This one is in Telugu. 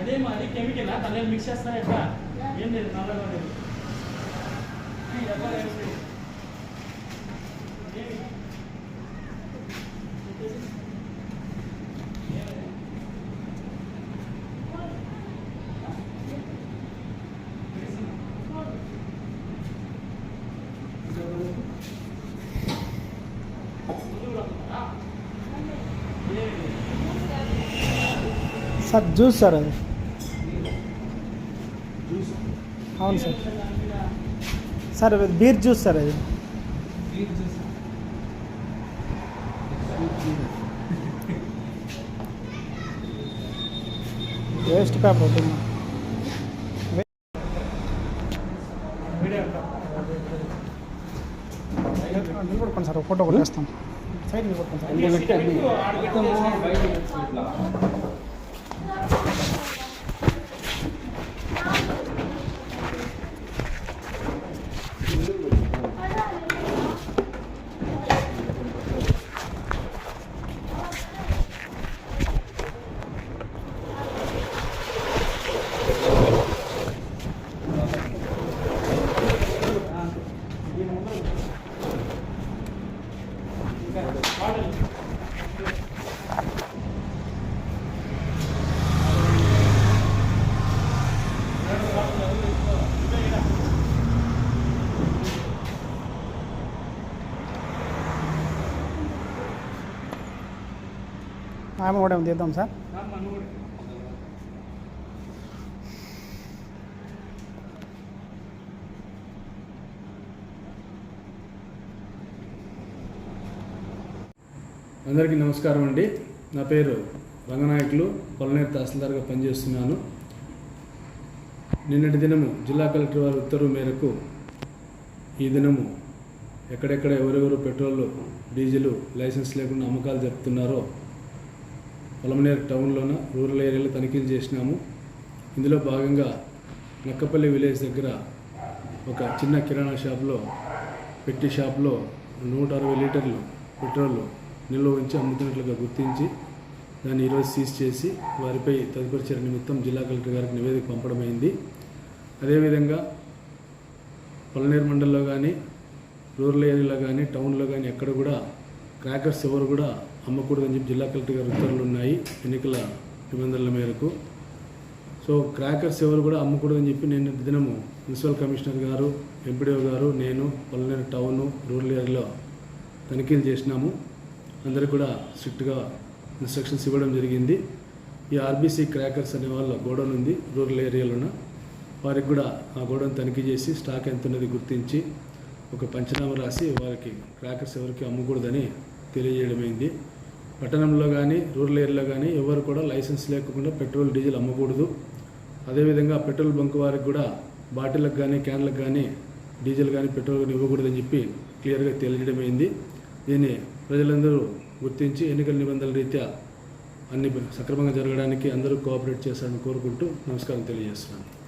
అదే మాది కెమికల్ తల్లి మిక్స్ చేస్తారా ఎట్లా? ఏం లేదు నల్లగా లేదు. సార్ జ్యూస్ సార్ అది. అవును sir. Sir beer juice sir అది. వేస్ట్ పేపర్ అవుతుంది నిలబడుకోండి సార్. ఫోటో కొట్టేస్తాం సైడ్ నిలబడుకోండి సార్ ఆమె కూడా ఏమైనా తీద్దాం సార్ అందరికీ నమస్కారం అండి. నా పేరు రంగనాయకులు పొలనేరు తహసీల్దార్గా పనిచేస్తున్నాను. నిన్నటి దినము జిల్లా కలెక్టర్ వారి ఉత్తర్వు మేరకు ఈ దినము ఎక్కడెక్కడ ఎవరెవరు పెట్రోల్ డీజిల్ లైసెన్స్ లేకుండా అమ్మకాలు జరుపుతున్నారో పొలమనేరు టౌన్లోన రూరల్ ఏరియాలో తనిఖీలు చేసినాము. ఇందులో భాగంగా నక్కపల్లి విలేజ్ దగ్గర ఒక చిన్న కిరాణా షాప్లో పెట్టి షాప్లో నూట అరవై లీటర్లు పెట్రోల్ నిల్వ ఉంచి అమ్ముతున్నట్లుగా గుర్తించి దాన్ని ఈరోజు సీజ్ చేసి వారిపై తదుపరి చర్య నిమిత్తం జిల్లా కలెక్టర్ గారికి నివేదిక పంపడమైంది అదేవిధంగా పలనేరు మండలంలో కానీ రూరల్ ఏరియాలో కానీ టౌన్లో కానీ ఎక్కడ కూడా క్రాకర్స్ ఎవరు కూడా అమ్మకూడదని చెప్పి జిల్లా కలెక్టర్ గారి ఉత్తర్వులు ఉన్నాయి ఎన్నికల నిబంధనల మేరకు. సో క్రాకర్స్ ఎవరు కూడా అమ్మకూడదని చెప్పి నేను దినము మున్సిపల్ కమిషనర్ గారు ఎంపీడీఓ గారు నేను పల్లెనేరు టౌను రూరల్ ఏరియాలో తనిఖీలు చేసినాము. అందరికి కూడా స్ట్రిక్ట్గా ఇన్స్ట్రక్షన్స్ ఇవ్వడం జరిగింది. ఈ ఆర్బీసీ క్రాకర్స్ అనే వాళ్ళ గోడౌన్ ఉంది రూరల్ ఏరియాలోన. వారికి కూడా ఆ గోడౌన్ తనిఖీ చేసి స్టాక్ ఎంత ఉన్నది గుర్తించి ఒక పంచనామా రాసి వారికి క్రాకర్స్ ఎవరికి అమ్మకూడదని తెలియజేయడమైంది. పట్టణంలో కానీ రూరల్ ఏరియాలో కానీ ఎవరు కూడా లైసెన్స్ లేకుండా పెట్రోల్ డీజిల్ అమ్మకూడదు. అదేవిధంగా పెట్రోల్ బంక్ వారికి కూడా బాటిళ్ళకు కానీ క్యాన్లకు కానీ డీజిల్ కానీ పెట్రోల్ కానీ ఇవ్వకూడదని చెప్పి క్లియర్గా తెలియజేయడమైంది. దీన్ని ప్రజలందరూ గుర్తించి ఎన్నికల నిబంధనల రీత్యా అన్ని సక్రమంగా జరగడానికి అందరూ కోఆపరేట్ చేశారని కోరుకుంటూ నమస్కారం తెలియజేస్తున్నాను.